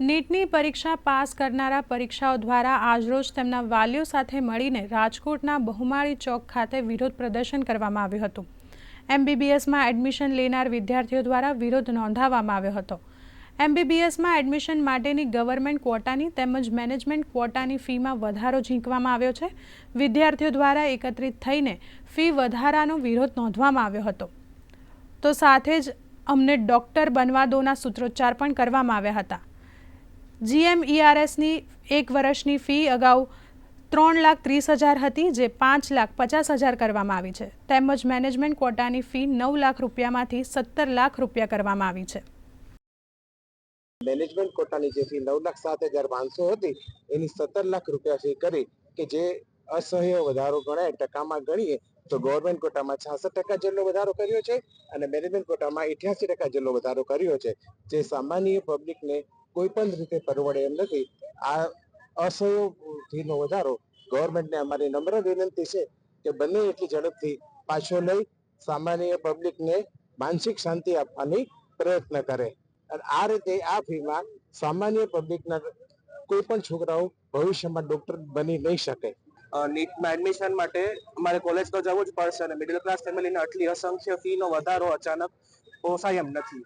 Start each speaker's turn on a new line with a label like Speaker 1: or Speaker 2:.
Speaker 1: નીટની પરીક્ષા પાસ કરનારા પરીક્ષાઓ દ્વારા આજરોજ તેમના વાલીઓ સાથે મળીને રાજકોટના બહુમાળી ચોક ખાતે વિરોધ પ્રદર્શન કરવામાં આવ્યું હતું. એમબીબીએસમાં એડમિશન લેનાર વિદ્યાર્થીઓ દ્વારા વિરોધ નોંધાવવામાં આવ્યો હતો. એમબીબીએસમાં એડમિશન માટેની ગવર્મેન્ટ ક્વોટાની તેમજ મેનેજમેન્ટ ક્વોટાની ફીમાં વધારો ઝીંકવામાં આવ્યો છે. વિદ્યાર્થીઓ દ્વારા એકત્રિત થઈને ફી વધારાનો વિરોધ નોંધવામાં આવ્યો હતો. તો સાથે જ અમને ડૉક્ટર બનવા દોના સૂત્રોચ્ચાર પણ કરવામાં આવ્યા હતા. જીએમઈઆરએસની એક વર્ષની ફી અગાઉ ત્રણ લાખ ત્રીસ હજાર હતી, જે પાંચ લાખ પચાસ હજાર કરવામાં આવી છે. તેમજ મેનેજમેન્ટ કોટાની ફી નવ લાખ રૂપિયામાંથી સત્તર લાખ રૂપિયા કરવામાં આવી છે.
Speaker 2: મેનેજમેન્ટ કોટાની જે ફી નવ લાખ સાત હજાર પાંચસો હતી, એની સત્તર લાખ રૂપિયા ફી કરી કે જે અસહ્ય વધારો ગણાય ટકામાં ગણીએ, તો ગવર્મેન્ટ કોટામાં છાસઠ ટકા જેટલો વધારો કર્યો છે અને મેનેજમેન્ટ કોટામાં અઠ્યાસી ટકા જેટલો વધારો કર્યો છે. જે સામાન્ય પબ્લિકને કોઈ પણ રીતે પરવડે એમ નથી. આ અસહયોગીનો વધારો ગવર્મેન્ટને અમારી નમ્ર વિનંતી છે કે બંને એટલી ઝડપથી પાછો લઈ સામાન્ય પબ્લિકને માનસિક શાંતિ આપવાની પ્રયત્ન કરે. અને આ રીતે આ ફીમાં સામાન્ય પબ્લિકના કોઈ પણ છોકરાઓ ભવિષ્યમાં ડોક્ટર બની નહીં શકે.
Speaker 3: નીટમાં એડમિશન માટે અમારે કોલેજ તો જવું જ પડશે અને મિડલ ક્લાસ ફેમિલીને આટલી અસંખ્ય ફીનો વધારો અચાનક પોસાય એમ નથી.